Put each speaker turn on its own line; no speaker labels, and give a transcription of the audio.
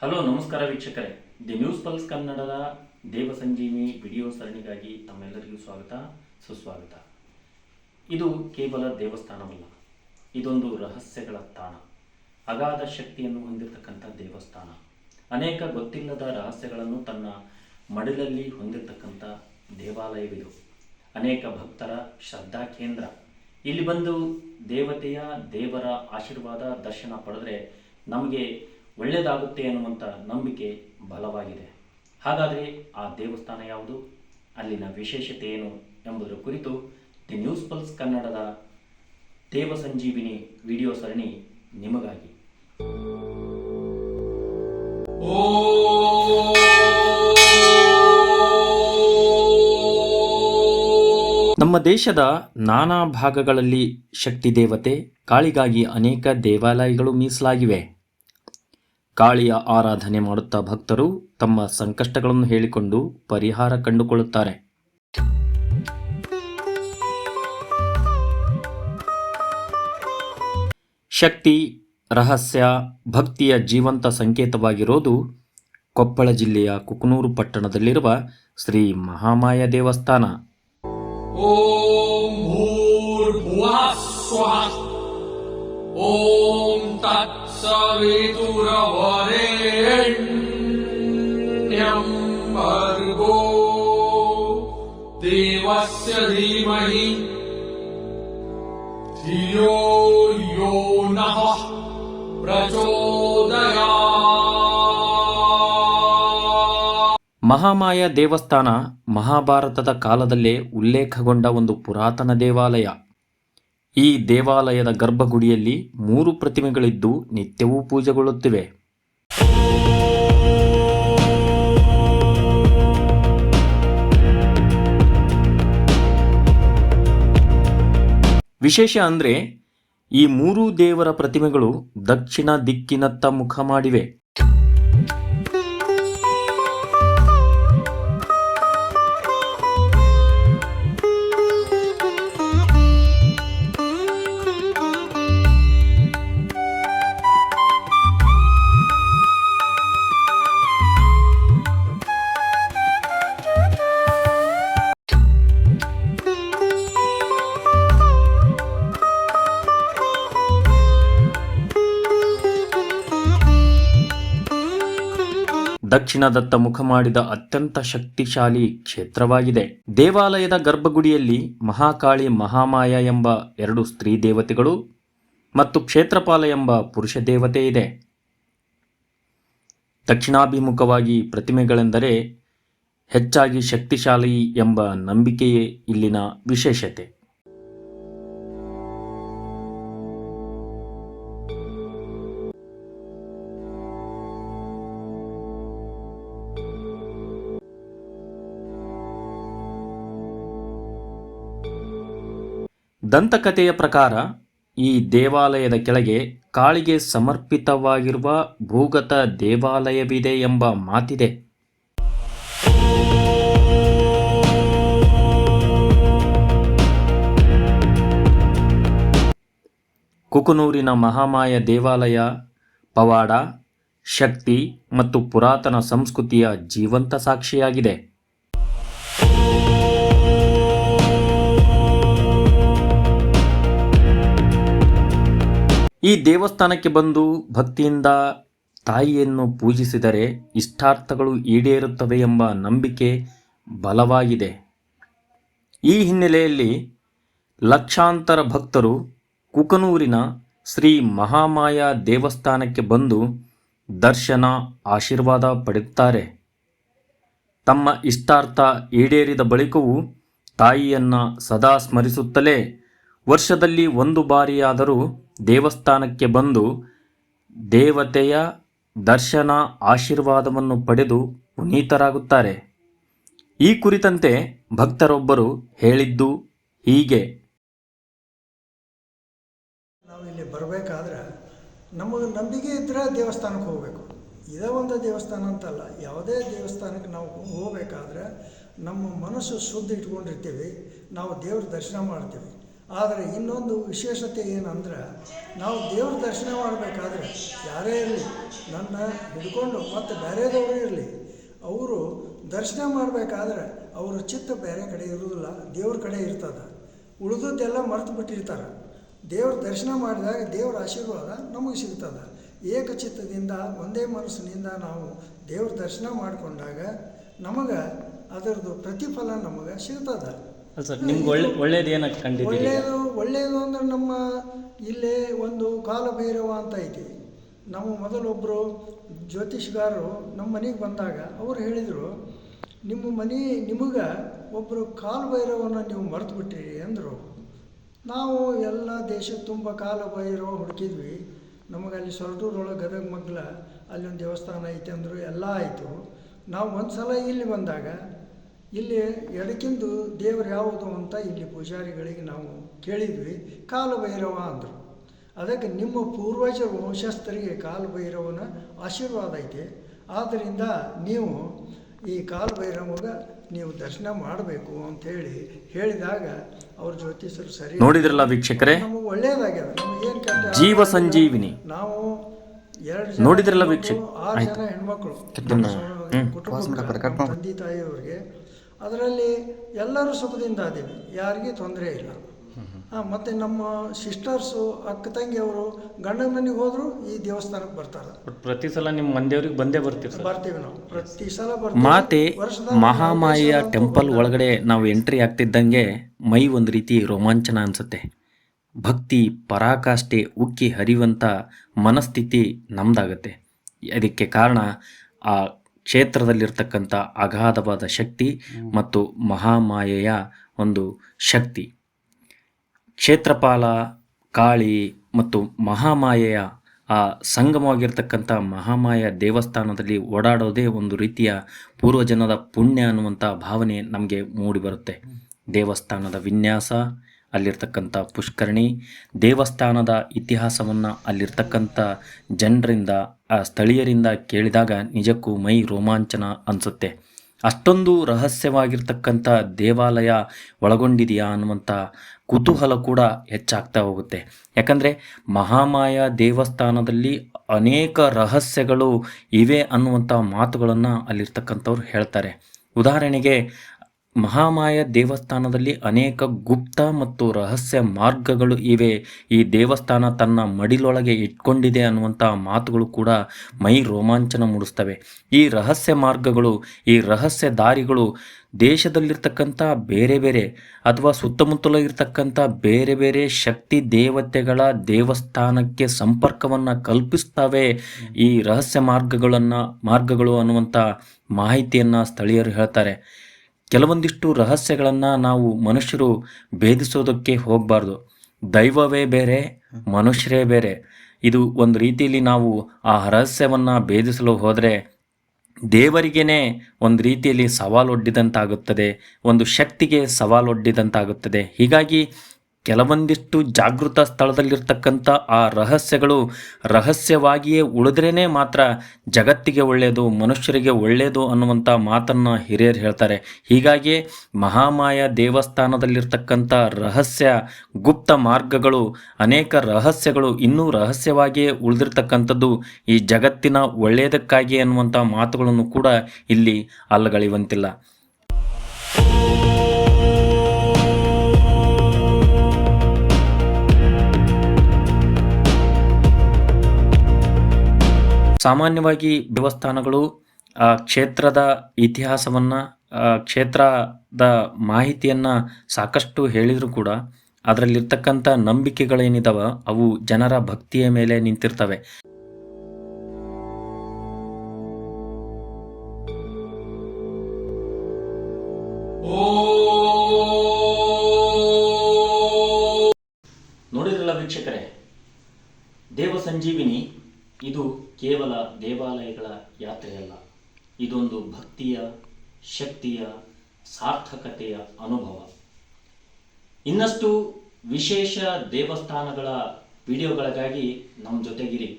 Hello, ನಮಸ್ಕಾರ ವೀಕ್ಷಕರೇ. The news pulse ಕನ್ನಡದ ದೇವ ಸಂಜೀವಿನಿ ವಿಡಿಯೋ ಸರಣಿಗಾಗಿ ತಮ್ಮೆಲ್ಲರಿಗೂ ಸ್ವಾಗತ, ಸುಸ್ವಾಗತ. ಇದು ಕೇವಲ ದೇವಸ್ಥಾನವಲ್ಲ, ಇದೊಂದು ರಹಸ್ಯಗಳ ತಾಣ, ಅಗಾಧ ಶಕ್ತಿಯನ್ನು ಹೊಂದಿರತಕ್ಕಂಥ ದೇವಸ್ಥಾನ. ಅನೇಕ ಗೊತ್ತಿಲ್ಲದ ರಹಸ್ಯಗಳನ್ನು ತನ್ನ ಮಡಿಲಲ್ಲಿ ಹೊಂದಿರತಕ್ಕಂಥ ದೇವಾಲಯವಿದು. ಅನೇಕ ಭಕ್ತರ ಶ್ರದ್ಧಾ ಕೇಂದ್ರ. ಇಲ್ಲಿ ಬಂದು ದೇವತೆಯ ದೇವರ ಆಶೀರ್ವಾದ ದರ್ಶನ ಪಡೆದ್ರೆ ನಮಗೆ ಒಳ್ಳೆಯದಾಗುತ್ತೆ ಅನ್ನುವಂಥ ನಂಬಿಕೆ ಬಲವಾಗಿದೆ. ಹಾಗಾದರೆ ಆ ದೇವಸ್ಥಾನ ಯಾವುದು? ಅಲ್ಲಿನ ವಿಶೇಷತೆ ಏನು ಎಂಬುದರ ಕುರಿತು ದಿ ನ್ಯೂಸ್ ಪಲ್ಸ್ ಕನ್ನಡದ ದೇವ ಸಂಜೀವಿನಿ ವಿಡಿಯೋ ಸರಣಿ ನಿಮಗಾಗಿ. ನಮ್ಮ ದೇಶದ ನಾನಾ ಭಾಗಗಳಲ್ಲಿ ಶಕ್ತಿ ದೇವತೆ, ಕಾಳಿಗಾಗಿ ಅನೇಕ ದೇವಾಲಯಗಳು ಮೀಸಲಾಗಿವೆ. ಕಾಳಿಯ ಆರಾಧನೆ ಮಾಡುತ್ತಾ ಭಕ್ತರು ತಮ್ಮ ಸಂಕಷ್ಟಗಳನ್ನು ಹೇಳಿಕೊಂಡು ಪರಿಹಾರ ಕಂಡುಕೊಳ್ಳುತ್ತಾರೆ. ಶಕ್ತಿ, ರಹಸ್ಯ, ಭಕ್ತಿಯ ಜೀವಂತ ಸಂಕೇತವಾಗಿರೋದು ಕೊಪ್ಪಳ ಜಿಲ್ಲೆಯ ಕುಕನೂರು ಪಟ್ಟಣದಲ್ಲಿರುವ ಶ್ರೀ ಮಹಾಮಾಯ ದೇವಸ್ಥಾನ.
ಓಂ ಓಂ ತತ್ स्वः ॐ तत्सवितुरवरेण्यम् भर्गो देवस्य धीमहि धियो यो नः प्रचोदयात्
ಮಹಾಮಾಯ ದೇವಸ್ಥಾನ ಮಹಾಭಾರತದ ಕಾಲದಲ್ಲೇ ಉಲ್ಲೇಖಗೊಂಡ ಒಂದು ಪುರಾತನ ದೇವಾಲಯ ಈ ದೇವಾಲಯದ ಗರ್ಭಗುಡಿಯಲ್ಲಿ ಮೂರು ಪ್ರತಿಮೆಗಳಿದ್ದು ನಿತ್ಯವೂ ಪೂಜೆಗೊಳ್ಳುತ್ತಿವೆ. ವಿಶೇಷ ಅಂದರೆ ಈ ಮೂರು ದೇವರ ಪ್ರತಿಮೆಗಳು ದಕ್ಷಿಣ ದಿಕ್ಕಿನತ್ತ ಮುಖ ಮಾಡಿವೆ. ದಕ್ಷಿಣದತ್ತ ಮುಖ ಮಾಡಿದ ಅತ್ಯಂತ ಶಕ್ತಿಶಾಲಿ ಕ್ಷೇತ್ರವಾಗಿದೆ. ದೇವಾಲಯದ ಗರ್ಭಗುಡಿಯಲ್ಲಿ ಮಹಾಕಾಳಿ ಮಹಾಮಾಯ ಎಂಬ ಎರಡು ಸ್ತ್ರೀ ದೇವತೆಗಳು ಮತ್ತು ಕ್ಷೇತ್ರಪಾಲ ಎಂಬ ಪುರುಷ ದೇವತೆ ಇದೆ. ದಕ್ಷಿಣಾಭಿಮುಖವಾಗಿ ಪ್ರತಿಮೆಗಳೆಂದರೆ ಹೆಚ್ಚಾಗಿ ಶಕ್ತಿಶಾಲಿ ಎಂಬ ನಂಬಿಕೆಯೇ ಇಲ್ಲಿನ ವಿಶೇಷತೆ. ದಂತಕಥೆಯ ಪ್ರಕಾರ, ಈ ದೇವಾಲಯದ ಕೆಳಗೆ ಕಾಳಿಗೆ ಸಮರ್ಪಿತವಾಗಿರುವ ಭೂಗತ ದೇವಾಲಯವಿದೆ ಎಂಬ ಮಾತಿದೆ. ಕುಕನೂರಿನ ಮಹಾಮಾಯ ದೇವಾಲಯ, ಪವಾಡ, ಶಕ್ತಿ ಮತ್ತು ಪುರಾತನ ಸಂಸ್ಕೃತಿಯ ಜೀವಂತ ಸಾಕ್ಷಿಯಾಗಿದೆ. ಈ ದೇವಸ್ಥಾನಕ್ಕೆ ಬಂದು ಭಕ್ತಿಯಿಂದ ತಾಯಿಯನ್ನು ಪೂಜಿಸಿದರೆ ಇಷ್ಟಾರ್ಥಗಳು ಈಡೇರುತ್ತವೆ ಎಂಬ ನಂಬಿಕೆ ಬಲವಾಗಿದೆ. ಈ ಹಿನ್ನೆಲೆಯಲ್ಲಿ ಲಕ್ಷಾಂತರ ಭಕ್ತರು ಕುಕನೂರಿನ ಶ್ರೀ ಮಹಾಮಾಯ ದೇವಸ್ಥಾನಕ್ಕೆ ಬಂದು ದರ್ಶನ, ಆಶೀರ್ವಾದ ಪಡೆಯುತ್ತಾರೆ. ತಮ್ಮ ಇಷ್ಟಾರ್ಥ ಈಡೇರಿದ ಬಳಿಕವೂ ತಾಯಿಯನ್ನು ಸದಾ ಸ್ಮರಿಸುತ್ತಲೇ ವರ್ಷದಲ್ಲಿ ಒಂದು ಬಾರಿಯಾದರೂ ದೇವಸ್ಥಾನಕ್ಕೆ ಬಂದು ದೇವತೆಯ ದರ್ಶನ ಆಶೀರ್ವಾದವನ್ನು ಪಡೆದು ಪುನೀತರಾಗುತ್ತಾರೆ. ಈ ಕುರಿತಂತೆ ಭಕ್ತರೊಬ್ಬರು ಹೇಳಿದ್ದು ಹೀಗೆ.
ನಾವು ಇಲ್ಲಿ ಬರಬೇಕಾದ್ರೆ ನಮಗೆ ನಂಬಿಕೆ ಇದ್ದರೆ ದೇವಸ್ಥಾನಕ್ಕೆ ಹೋಗಬೇಕು. ಇದೇ ಒಂದು ದೇವಸ್ಥಾನ ಅಂತಲ್ಲ, ಯಾವುದೇ ದೇವಸ್ಥಾನಕ್ಕೆ ನಾವು ಹೋಗಬೇಕಾದ್ರೆ ನಮ್ಮ ಮನಸ್ಸು ಶುದ್ಧ ಇಟ್ಕೊಂಡಿರ್ತೀವಿ, ನಾವು ದೇವ್ರ ದರ್ಶನ ಮಾಡ್ತೀವಿ. ಆದರೆ ಇನ್ನೊಂದು ವಿಶೇಷತೆ ಏನಂದ್ರೆ ನಾವು ದೇವ್ರ ದರ್ಶನ ಮಾಡಬೇಕಾದ್ರೆ ಯಾರೇ ಇರಲಿ, ನನ್ನ ಹಿಡ್ಕೊಂಡು ಮತ್ತು ಬೇರೆದವರು ಇರಲಿ, ಅವರು ದರ್ಶನ ಮಾಡಬೇಕಾದ್ರೆ ಅವರ ಚಿತ್ತ ಬೇರೆ ಕಡೆ ಇರುವುದಿಲ್ಲ, ದೇವ್ರ ಕಡೆ ಇರ್ತದೆ. ಉಳಿದದ್ದೆಲ್ಲ ಮರೆತು ಬಿಟ್ಟಿರ್ತಾರೆ. ದೇವ್ರ ದರ್ಶನ ಮಾಡಿದಾಗ ದೇವ್ರ ಆಶೀರ್ವಾದ ನಮಗೆ ಸಿಗ್ತದೆ. ಏಕಚಿತ್ತದಿಂದ, ಒಂದೇ ಮನಸ್ಸಿನಿಂದ ನಾವು ದೇವ್ರ ದರ್ಶನ ಮಾಡಿಕೊಂಡಾಗ ನಮಗೆ ಅದರದ್ದು ಪ್ರತಿಫಲ ನಮಗೆ ಸಿಗ್ತದೆ.
ನಿಮ್ಗೆ ಒಳ್ಳೆ
ಒಳ್ಳೆಯದು ಒಳ್ಳೆಯದು ಅಂದ್ರೆ ನಮ್ಮ ಇಲ್ಲಿ ಒಂದು ಕಾಲಭೈರವ ಅಂತ ಐತಿ. ನಾವು ಮೊದಲೊಬ್ಬರು ಜ್ಯೋತಿಷ್ಗಾರರು ನಮ್ಮ ಮನೆಗೆ ಬಂದಾಗ ಅವ್ರು ಹೇಳಿದರು, ನಿಮ್ಮ ಮನೆ ನಿಮಗೆ ಒಬ್ಬರು ಕಾಲಭೈರವನ ನೀವು ಮರೆತು ಬಿಟ್ಟಿರಿ ಅಂದರು. ನಾವು ಎಲ್ಲ ದೇಶ ತುಂಬ ಕಾಲಭೈರವ ಹುಡುಕಿದ್ವಿ. ನಮಗೆ ಅಲ್ಲಿ ಸೊರಟೂರೊಳಗೆ ಗದಗ ಮಗ್ಲ ಅಲ್ಲಿ ಒಂದು ದೇವಸ್ಥಾನ ಐತೆ ಅಂದರು, ಎಲ್ಲ ಆಯಿತು. ನಾವು ಒಂದು ಸಲ ಇಲ್ಲಿ ಬಂದಾಗ ಇಲ್ಲಿ ಎಡಕ್ಕಿಂದು ದೇವರು ಯಾವುದು ಅಂತ ಇಲ್ಲಿ ಪೂಜಾರಿಗಳಿಗೆ ನಾವು ಕೇಳಿದ್ವಿ ಕಾಲಭೈರವ ಅಂದರು. ಅದಕ್ಕೆ ನಿಮ್ಮ ಪೂರ್ವಜರು ವಂಶಸ್ಥರಿಗೆ ಕಾಲಭೈರವನ ಆಶೀರ್ವಾದ ಐತೆ. ಆದ್ದರಿಂದ ನೀವು ಈ ಕಾಲಭೈರವಗ ನೀವು ದರ್ಶನ ಮಾಡಬೇಕು ಅಂಥೇಳಿ ಹೇಳಿದಾಗ ಅವ್ರ ಜ್ಯೋತಿಷರು ಸರಿ
ನೋಡಿದ್ರಲ್ಲ ವೀಕ್ಷಕರೇ?
ನಮಗೆ ಒಳ್ಳೇದಾಗ್ಯದ. ನಮಗೇನು
ಜೀವ ಸಂಜೀವಿನಿ.
ನಾವು ಎರಡು
ನೋಡಿದ್ರಲ್ಲ
ಭಿಕ್ಷಕ
ವೀಕ್ಷಕ?
ಆರು ಜನ ಹೆಣ್ಮಕ್ಳು. ಕುಟುಂಬ ತಂದೆ ತಾಯಿಯವ್ರಿಗೆ ಅದರಲ್ಲಿ ಎಲ್ಲರೂ ಸುಖದಿಂದ ಅದೇವಿ ಯಾರಿಗೂ ತೊಂದರೆ ಇಲ್ಲ. ಹಾಂ ಮತ್ತು ನಮ್ಮ ಸಿಸ್ಟರ್ಸು ಅಕ್ಕ ತಂಗಿಯವರು ಗಂಡನ ಮನೆಗೆ ಹೋದರೂ ಈ ದೇವಸ್ಥಾನಕ್ಕೆ ಬರ್ತಾರೆ.
ಪ್ರತಿ ಸಲ ನಿಮ್ಮ ಮಂದಿಯವ್ರಿಗೆ ಬಂದೇ ಬರ್ತೀವಿ
ಬರ್ತೀವಿ ನಾವು. ಪ್ರತಿ ಸಲ ಬರ್ತೀವಿ.
ಮಾತೆ
ವರ್ಷದಾಗ
ಮಹಾಮಾಯ
ನಾಲ್ಕೈದು ಸಲ
ಟೆಂಪಲ್ ಒಳಗಡೆ ನಾವು ಎಂಟ್ರಿ ಆಗ್ತಿದ್ದಂಗೆ ಮೈ ಒಂದು ರೀತಿ ರೋಮಾಂಚನ ಅನಿಸುತ್ತೆ. ಭಕ್ತಿ ಪರಾಕಾಷ್ಠೆ ಉಕ್ಕಿ ಹರಿಯುವಂಥ ಮನಸ್ಥಿತಿ ನಮ್ದಾಗತ್ತೆ. ಅದಕ್ಕೆ ಕಾರಣ ಆ ಕ್ಷೇತ್ರದಲ್ಲಿರ್ತಕ್ಕಂಥ ಅಗಾಧವಾದ ಶಕ್ತಿ ಮತ್ತು ಮಹಾಮಾಯೆಯ ಒಂದು ಶಕ್ತಿ. ಕ್ಷೇತ್ರಪಾಲ ಕಾಳಿ ಮತ್ತು ಮಹಾಮಾಯೆಯ ಆ ಸಂಗಮವಾಗಿರ್ತಕ್ಕಂಥ ಮಹಾಮಾಯ ದೇವಸ್ಥಾನದಲ್ಲಿ ಓಡಾಡೋದೇ ಒಂದು ರೀತಿಯ ಪೂರ್ವಜನದ ಪುಣ್ಯ ಅನ್ನುವಂಥ ಭಾವನೆ ನಮಗೆ ಮೂಡಿಬರುತ್ತೆ. ದೇವಸ್ಥಾನದ ವಿನ್ಯಾಸ ಅಲ್ಲಿರ್ತಕ್ಕಂಥ ಪುಷ್ಕರಣಿ ದೇವಸ್ಥಾನದ ಇತಿಹಾಸವನ್ನು ಅಲ್ಲಿರ್ತಕ್ಕಂಥ ಜನರಿಂದ, ಆ ಸ್ಥಳೀಯರಿಂದ ಕೇಳಿದಾಗ ನಿಜಕ್ಕೂ ಮೈ ರೋಮಾಂಚನ ಅನಿಸುತ್ತೆ. ಅಷ್ಟೊಂದು ರಹಸ್ಯವಾಗಿರ್ತಕ್ಕಂಥ ದೇವಾಲಯ ಒಳಗೊಂಡಿದೆಯಾ ಅನ್ನುವಂಥ ಕುತೂಹಲ ಕೂಡ ಹೆಚ್ಚಾಗ್ತಾ ಹೋಗುತ್ತೆ. ಯಾಕಂದರೆ ಮಹಾಮಾಯ ದೇವಸ್ಥಾನದಲ್ಲಿ ಅನೇಕ ರಹಸ್ಯಗಳು ಇವೆ ಅನ್ನುವಂಥ ಮಾತುಗಳನ್ನು ಅಲ್ಲಿರ್ತಕ್ಕಂಥವ್ರು ಹೇಳ್ತಾರೆ. ಉದಾಹರಣೆಗೆ ಮಹಾಮಾಯ ದೇವಸ್ಥಾನದಲ್ಲಿ ಅನೇಕ ಗುಪ್ತ ಮತ್ತು ರಹಸ್ಯ ಮಾರ್ಗಗಳು ಇವೆ. ಈ ದೇವಸ್ಥಾನ ತನ್ನ ಮಡಿಲೊಳಗೆ ಇಟ್ಕೊಂಡಿದೆ ಅನ್ನುವಂಥ ಮಾತುಗಳು ಕೂಡ ಮೈ ರೋಮಾಂಚನ ಮೂಡಿಸ್ತವೆ ಈ ರಹಸ್ಯ ಮಾರ್ಗಗಳು, ಈ ರಹಸ್ಯ ದಾರಿಗಳು ದೇಶದಲ್ಲಿರ್ತಕ್ಕಂಥ ಬೇರೆ ಬೇರೆ ಅಥವಾ ಸುತ್ತಮುತ್ತಲ ಇರ್ತಕ್ಕಂಥ ಬೇರೆ ಬೇರೆ ಶಕ್ತಿ ದೇವತೆಗಳ ದೇವಸ್ಥಾನಕ್ಕೆ ಸಂಪರ್ಕವನ್ನು ಕಲ್ಪಿಸ್ತವೆ ಈ ರಹಸ್ಯ ಮಾರ್ಗಗಳನ್ನು, ಮಾರ್ಗಗಳು ಅನ್ನುವಂಥ ಮಾಹಿತಿಯನ್ನು ಸ್ಥಳೀಯರು ಹೇಳ್ತಾರೆ. ಕೆಲವೊಂದಿಷ್ಟು ರಹಸ್ಯಗಳನ್ನು ನಾವು ಮನುಷ್ಯರು ಭೇದಿಸೋದಕ್ಕೆ ಹೋಗಬಾರ್ದು. ದೈವವೇ ಬೇರೆ, ಮನುಷ್ಯರೇ ಬೇರೆ. ಇದು ಒಂದು ರೀತಿಯಲ್ಲಿ ನಾವು ಆ ರಹಸ್ಯವನ್ನು ಭೇದಿಸಲು ಹೋದರೆ ದೇವರಿಗೇ ಒಂದು ರೀತಿಯಲ್ಲಿ ಸವಾಲೊಡ್ಡಿದಂತಾಗುತ್ತದೆ, ಒಂದು ಶಕ್ತಿಗೆ ಸವಾಲೊಡ್ಡಿದಂತಾಗುತ್ತದೆ. ಹೀಗಾಗಿ ಕೆಲವೊಂದಿಷ್ಟು ಜಾಗೃತ ಸ್ಥಳದಲ್ಲಿರ್ತಕ್ಕಂಥ ಆ ರಹಸ್ಯಗಳು ರಹಸ್ಯವಾಗಿಯೇ ಉಳಿದ್ರೇ ಮಾತ್ರ ಜಗತ್ತಿಗೆ ಒಳ್ಳೆಯದು, ಮನುಷ್ಯರಿಗೆ ಒಳ್ಳೆಯದು ಅನ್ನುವಂಥ ಮಾತನ್ನು ಹಿರಿಯರು ಹೇಳ್ತಾರೆ. ಹೀಗಾಗಿ ಮಹಾಮಾಯ ದೇವಸ್ಥಾನದಲ್ಲಿರ್ತಕ್ಕಂಥ ರಹಸ್ಯ ಗುಪ್ತ ಮಾರ್ಗಗಳು, ಅನೇಕ ರಹಸ್ಯಗಳು ಇನ್ನೂ ರಹಸ್ಯವಾಗಿಯೇ ಉಳಿದಿರ್ತಕ್ಕಂಥದ್ದು ಈ ಜಗತ್ತಿನ ಒಳ್ಳೆಯದಕ್ಕಾಗಿ ಅನ್ನುವಂಥ ಮಾತುಗಳನ್ನು ಕೂಡ ಇಲ್ಲಿ ಅಲ್ಲಗಳೆಯುವಂತಿಲ್ಲ. ಸಾಮಾನ್ಯವಾಗಿ ದೇವಸ್ಥಾನಗಳು ಆ ಕ್ಷೇತ್ರದ ಇತಿಹಾಸವನ್ನು ಕ್ಷೇತ್ರದ ಮಾಹಿತಿಯನ್ನು ಸಾಕಷ್ಟು ಹೇಳಿದರೂ ಕೂಡ ಅದರಲ್ಲಿರ್ತಕ್ಕಂಥ ನಂಬಿಕೆಗಳೇನಿದಾವ ಅವು ಜನರ ಭಕ್ತಿಯ ಮೇಲೆ ನಿಂತಿರ್ತವೆ. ನೋಡಿದ್ರಲ್ಲ ವೀಕ್ಷಕರೇ ದೇವ ಸಂಜೀವಿನಿ ಕೇವಲ ದೇವಾಲಯಗಳ ಯಾತ್ರೆಯಲ್ಲ ಇದೊಂದು ಭಕ್ತಿಯ ಶಕ್ತಿಯ ಸಾರ್ಥಕತೆಯ ಅನುಭವ. ಇನ್ನಷ್ಟು ವಿಶೇಷ ದೇವಸ್ಥಾನಗಳ ವಿಡಿಯೋಗಳಿಗಾಗಿ ನಮ್ಮ ಜೊತೆಗಿರಿ.